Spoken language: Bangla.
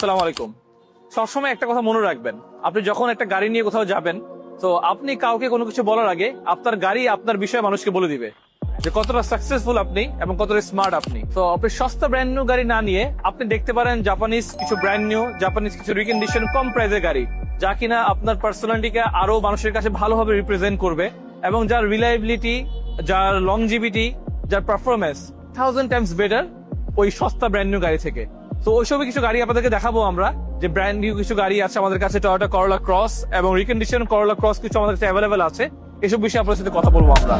সালাম আলাইকুম। সবসময় একটা কথা মনে রাখবেন, আপনি যখন একটা গাড়ি নিয়ে কোথাও যাবেন, তো আপনি কাউকে কোনো কিছু বলার আগে আপনার গাড়ি আপনার বিষয়ে মানুষকে বলে দিবে যে কতটা সাকসেসফুল আপনি এবং কতটা স্মার্ট আপনি। তো আপনি সস্তা ব্র্যান্ড নিউ গাড়ি না নিয়ে আপনি দেখতে পারেন জাপানিজ কিছু ব্র্যান্ড নিউ জাপানিজ কিছু রিকন্ডিশন কম প্রাইসের গাড়ি, যা কিনা আপনার পার্সোনালিটিকে আরও মানুষের কাছে ভালোভাবে রিপ্রেজেন্ট করবে এবং যার রিলায়েবিলিটি যার লংজিভিটি যার পারফরমেন্স থাউজেন্ড টাইমস বেটার ওই সস্তা ব্র্যান্ড নিউ গাড়ি থেকে। তো ওইসবই কিছু গাড়ি আপনাদেরকে দেখাবো আমরা, যে ব্র্যান্ড নিউ কিছু গাড়ি আছে আমাদের কাছে টয়োটা করলা ক্রস এবং রিকন্ডিশন করলা ক্রস কিছু আমাদের কাছে অ্যাভেলেবেল আছে। এসব বিষয়ে আপনার সাথে কথা বলব আমরা।